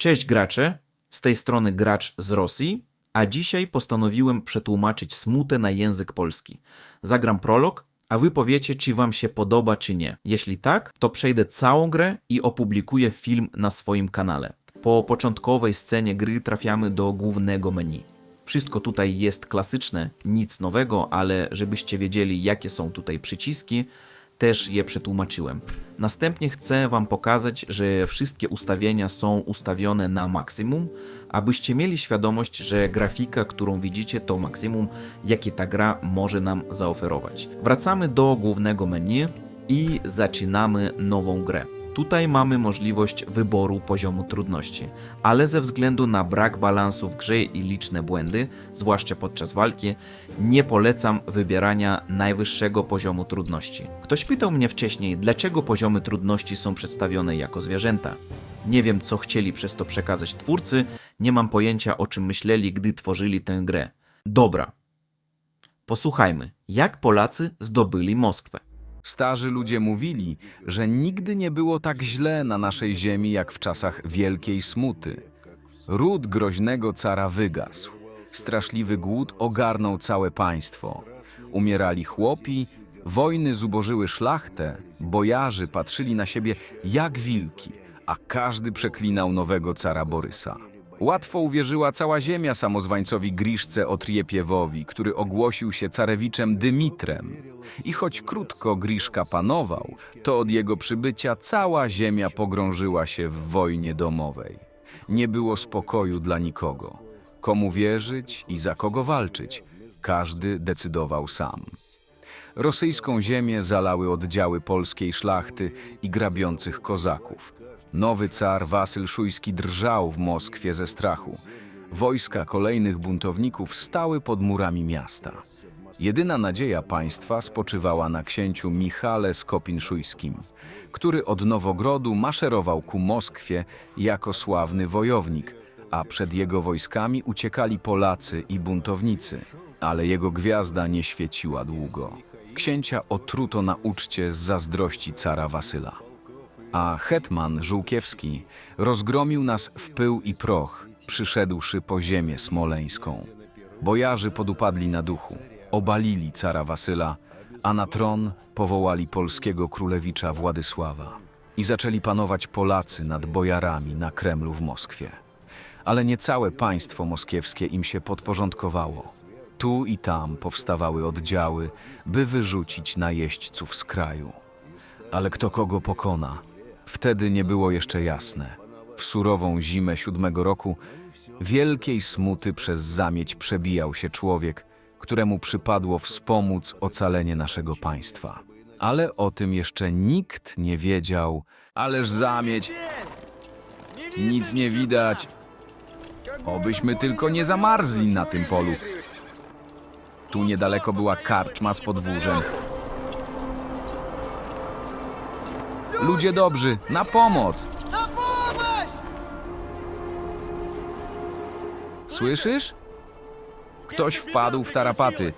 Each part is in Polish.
Cześć gracze, z tej strony gracz z Rosji, a dzisiaj postanowiłem przetłumaczyć smutę na język polski. Zagram prolog, a wy powiecie, czy wam się podoba, czy nie. Jeśli tak, to przejdę całą grę i opublikuję film na swoim kanale. Po początkowej scenie gry trafiamy do głównego menu. Wszystko tutaj jest klasyczne, nic nowego, ale żebyście wiedzieli, jakie są tutaj przyciski, też je przetłumaczyłem. Następnie chcę Wam pokazać, że wszystkie ustawienia są ustawione na maksimum, abyście mieli świadomość, że grafika, którą widzicie, to maksimum, jakie ta gra może nam zaoferować. Wracamy do głównego menu i zaczynamy nową grę. Tutaj mamy możliwość wyboru poziomu trudności, ale ze względu na brak balansu w grze i liczne błędy, zwłaszcza podczas walki, nie polecam wybierania najwyższego poziomu trudności. Ktoś pytał mnie wcześniej, dlaczego poziomy trudności są przedstawione jako zwierzęta. Nie wiem, co chcieli przez to przekazać twórcy, nie mam pojęcia, o czym myśleli, gdy tworzyli tę grę. Dobra. Posłuchajmy, jak Polacy zdobyli Moskwę. Starzy ludzie mówili, że nigdy nie było tak źle na naszej ziemi jak w czasach wielkiej smuty. Ród groźnego cara wygasł. Straszliwy głód ogarnął całe państwo. Umierali chłopi, wojny zubożyły szlachtę, bojarzy patrzyli na siebie jak wilki, a każdy przeklinał nowego cara Borysa. Łatwo uwierzyła cała ziemia samozwańcowi Griszce Otriepiewowi, który ogłosił się carewiczem Dymitrem. I choć krótko Griszka panował, to od jego przybycia cała ziemia pogrążyła się w wojnie domowej. Nie było spokoju dla nikogo. Komu wierzyć i za kogo walczyć, każdy decydował sam. Rosyjską ziemię zalały oddziały polskiej szlachty i grabiących kozaków. Nowy car Wasyl Szujski drżał w Moskwie ze strachu. Wojska kolejnych buntowników stały pod murami miasta. Jedyna nadzieja państwa spoczywała na księciu Michale Skopin-Szujskim, który od Nowogrodu maszerował ku Moskwie jako sławny wojownik, a przed jego wojskami uciekali Polacy i buntownicy. Ale jego gwiazda nie świeciła długo. Księcia otruto na uczcie z zazdrości cara Wasyla a hetman Żółkiewski rozgromił nas w pył i proch, przyszedłszy po ziemię smoleńską. Bojarzy podupadli na duchu, obalili cara Wasyla, a na tron powołali polskiego królewicza Władysława i zaczęli panować Polacy nad bojarami na Kremlu w Moskwie. Ale nie całe państwo moskiewskie im się podporządkowało. Tu i tam powstawały oddziały, by wyrzucić najeźdźców z kraju. Ale kto kogo pokona? Wtedy nie było jeszcze jasne. W surową zimę siódmego roku wielkiej smuty przez zamieć przebijał się człowiek, któremu przypadło wspomóc ocalenie naszego państwa. Ale o tym jeszcze nikt nie wiedział. Ależ zamieć! Nic nie widać. Obyśmy tylko nie zamarzli na tym polu. Tu niedaleko była karczma z podwórzem. Ludzie dobrzy, na pomoc! Słyszysz? Ktoś wpadł w tarapaty.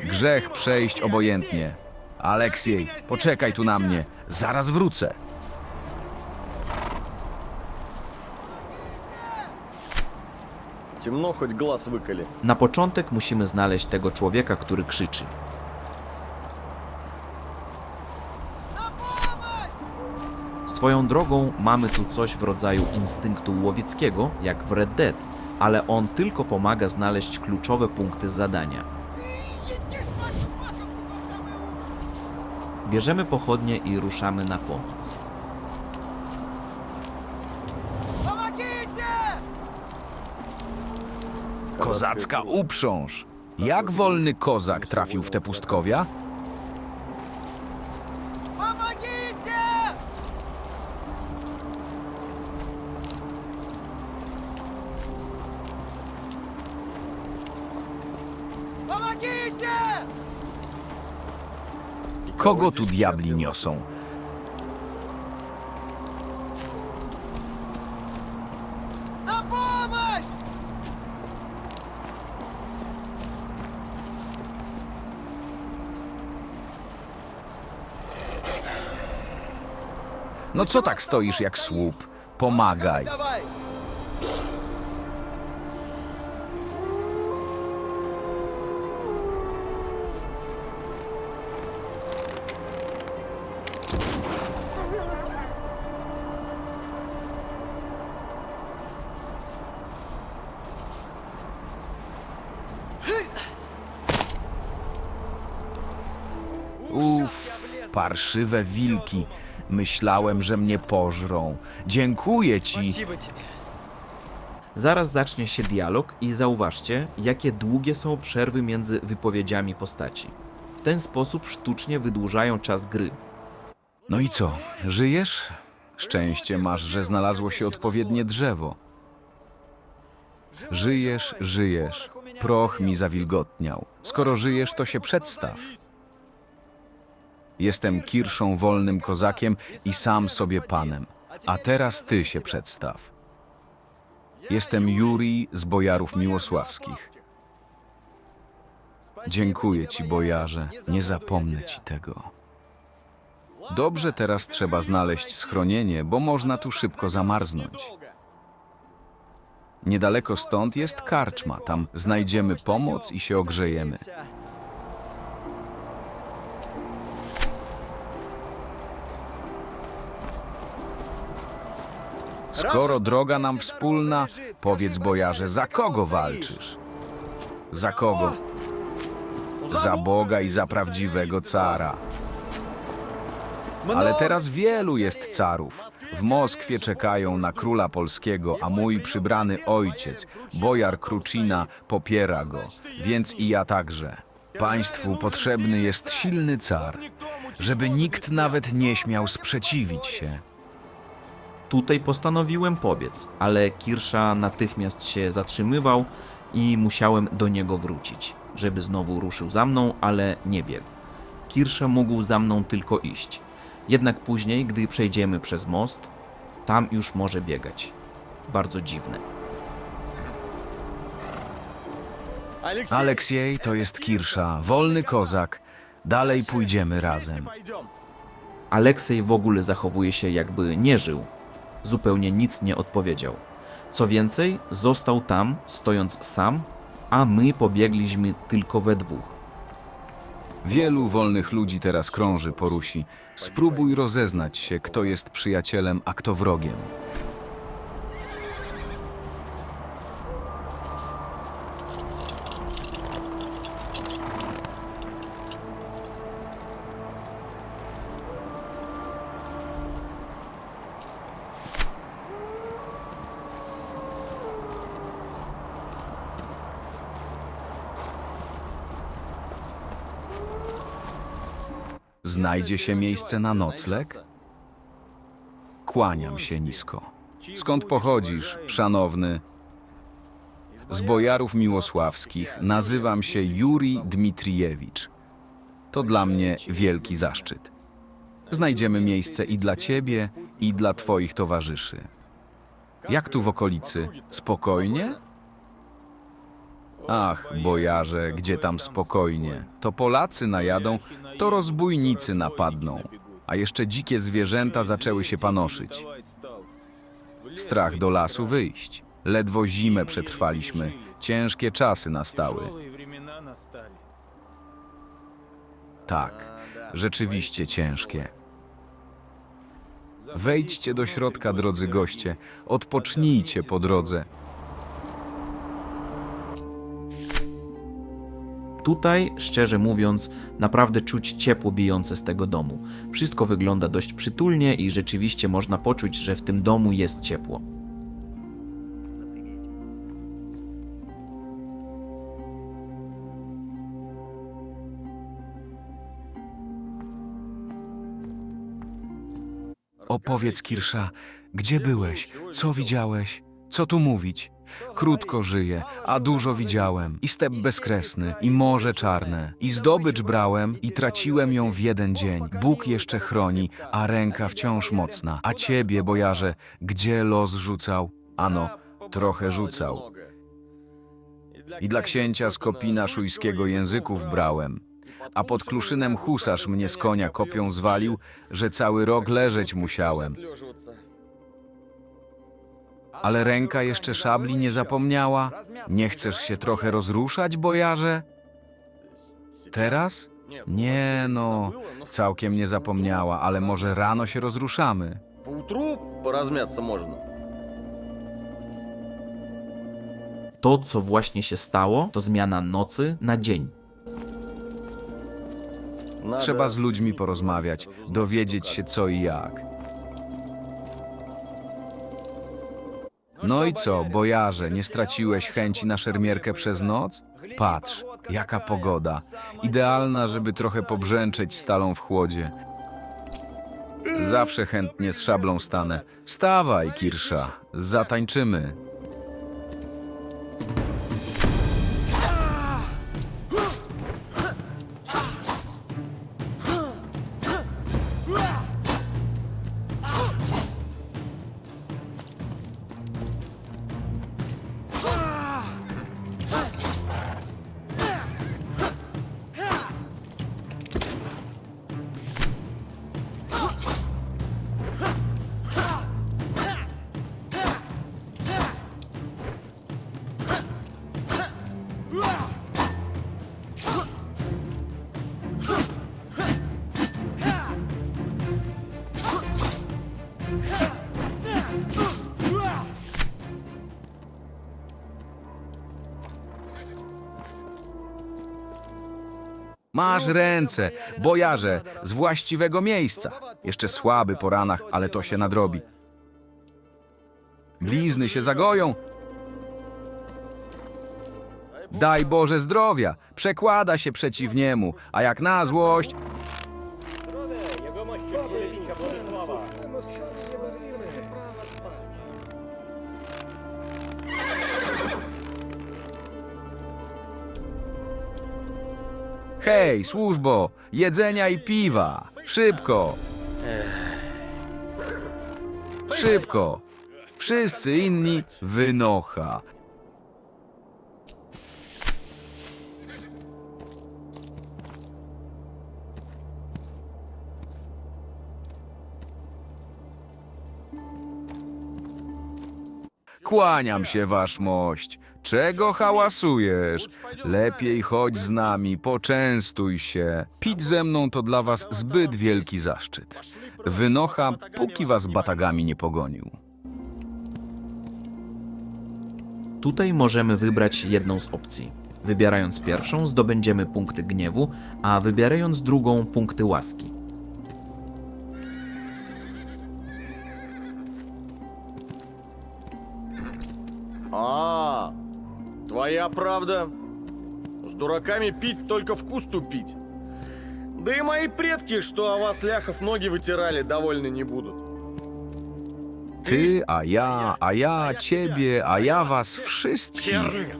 Grzech przejść obojętnie. Aleksiej, poczekaj tu na mnie. Zaraz wrócę. Темно, хоть глаз выколи. Na początek musimy znaleźć tego człowieka, który krzyczy. Swoją drogą mamy tu coś w rodzaju instynktu łowieckiego, jak w Red Dead, ale on tylko pomaga znaleźć kluczowe punkty zadania. Bierzemy pochodnie i ruszamy na pomoc. Kozacka uprząż. Jak wolny kozak trafił w te pustkowia? Kogo tu diabli niosą? No co tak stoisz jak słup? Pomagaj. Parszywe wilki. Myślałem, że mnie pożrą. Dziękuję ci. Zaraz zacznie się dialog i zauważcie, jakie długie są przerwy między wypowiedziami postaci. W ten sposób sztucznie wydłużają czas gry. No i co, żyjesz? Szczęście masz, że znalazło się odpowiednie drzewo. Żyjesz, żyjesz. Proch mi zawilgotniał. Skoro żyjesz, to się przedstaw. Jestem Kirszą wolnym kozakiem i sam sobie panem. A teraz ty się przedstaw. Jestem Jurij z bojarów miłosławskich. Dziękuję ci, bojarze. Nie zapomnę ci tego. Dobrze, teraz trzeba znaleźć schronienie, bo można tu szybko zamarznąć. Niedaleko stąd jest karczma. Tam znajdziemy pomoc i się ogrzejemy. Skoro droga nam wspólna, powiedz bojarze, za kogo walczysz? Za kogo? Za Boga i za prawdziwego cara. Ale teraz wielu jest carów. W Moskwie czekają na króla polskiego, a mój przybrany ojciec, bojar Kruczina, popiera go, więc i ja także. Państwu potrzebny jest silny car, żeby nikt nawet nie śmiał sprzeciwić się. Tutaj postanowiłem pobiec, ale Kirsza natychmiast się zatrzymywał i musiałem do niego wrócić, żeby znowu ruszył za mną, ale nie biegł. Kirsza mógł za mną tylko iść. Jednak później, gdy przejdziemy przez most, tam już może biegać. Bardzo dziwne. Aleksiej to jest Kirsza, wolny kozak. Dalej pójdziemy razem. Aleksiej w ogóle zachowuje się jakby nie żył. Zupełnie nic nie odpowiedział. Co więcej, został tam, stojąc sam, a my pobiegliśmy tylko we dwóch. Wielu wolnych ludzi teraz krąży po Rusi. Spróbuj rozeznać się, kto jest przyjacielem, a kto wrogiem. Znajdzie się miejsce na nocleg? Kłaniam się nisko. Skąd pochodzisz, szanowny? Z bojarów miłosławskich nazywam się Juri Dmitrijewicz. To dla mnie wielki zaszczyt. Znajdziemy miejsce i dla ciebie, i dla twoich towarzyszy. Jak tu w okolicy? Spokojnie? Ach, bojarze, gdzie tam spokojnie? To Polacy najadą, to rozbójnicy napadną, a jeszcze dzikie zwierzęta zaczęły się panoszyć. Strach do lasu wyjść. Ledwo zimę przetrwaliśmy, ciężkie czasy nastały. Tak, rzeczywiście ciężkie. Wejdźcie do środka, drodzy goście, odpocznijcie po drodze. Tutaj, szczerze mówiąc, naprawdę czuć ciepło bijące z tego domu. Wszystko wygląda dość przytulnie i rzeczywiście można poczuć, że w tym domu jest ciepło. Opowiedz, Kirsza, gdzie byłeś? Co widziałeś? Co tu mówić? Krótko żyję, a dużo widziałem. I step bezkresny, i morze czarne. I zdobycz brałem i traciłem ją w jeden dzień. Bóg jeszcze chroni, a ręka wciąż mocna. A ciebie, bojarze, gdzie los rzucał? Ano, trochę rzucał. I dla księcia z Kopina Szujskiego języków brałem. A pod kluszynem husarz mnie z konia kopią zwalił, że cały rok leżeć musiałem Ale ręka jeszcze szabli nie zapomniała. Nie chcesz się trochę rozruszać, bojarze? Teraz? Nie no, całkiem nie zapomniała, ale może rano się rozruszamy. Поутру поразмяться можно. To, co właśnie się stało, to zmiana nocy na dzień. Надо Trzeba z ludźmi porozmawiać, dowiedzieć się co i jak. No i co, bojarze, nie straciłeś chęci na szermierkę przez noc? Patrz, jaka pogoda. Idealna, żeby trochę pobrzęczeć stalą w chłodzie. Zawsze chętnie z szablą stanę. Stawaj, Kirsza, zatańczymy. Masz ręce, bojarze, z właściwego miejsca. Jeszcze słaby po ranach, ale to się nadrobi. Blizny się zagoją. Daj Boże zdrowia, przekłada się przeciw niemu, a jak na złość, hej, służbo, jedzenia i piwa, szybko. Szybko. Wszyscy inni wynocha. Kłaniam się, wasz mość. Czego hałasujesz? Lepiej chodź z nami, poczęstuj się. Pić ze mną to dla was zbyt wielki zaszczyt. Wynocha, póki was batagami nie pogonił. Tutaj możemy wybrać jedną z opcji. Wybierając pierwszą, zdobędziemy punkty gniewu, a wybierając drugą, punkty łaski. правда. С дураками пить только вкус тупить. Да и мои предки, что о вас, ляхов, ноги вытирали, довольны не будут. Ty, a ja, a ja ciebie, a ja was wszystkich.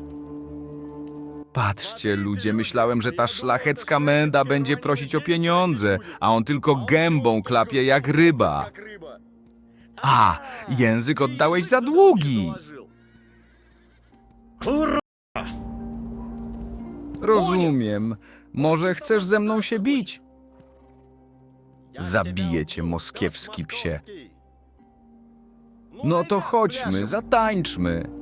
Patrzcie, ludzie, myślałem, że ta szlachecka menda będzie prosić o pieniądze, a on tylko gębą klapie jak ryba. Как рыба. A, język oddałeś za długi. Rozumiem. Może chcesz ze mną się bić? Zabiję cię, moskiewski psie. No to chodźmy, zatańczmy.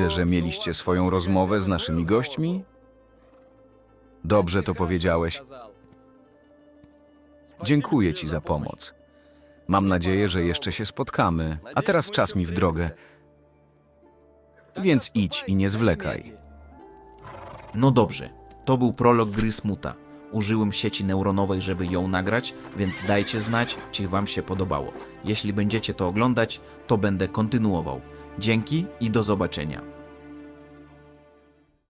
Widzę, że mieliście swoją rozmowę z naszymi gośćmi. Dobrze to powiedziałeś. Dziękuję ci za pomoc. Mam nadzieję, że jeszcze się spotkamy, a teraz czas mi w drogę. Więc idź i nie zwlekaj. No dobrze, to był prolog gry Smuta. Użyłem sieci neuronowej, żeby ją nagrać, więc dajcie znać, czy Wam się podobało. Jeśli będziecie to oglądać, to będę kontynuował. Dzięki i do zobaczenia.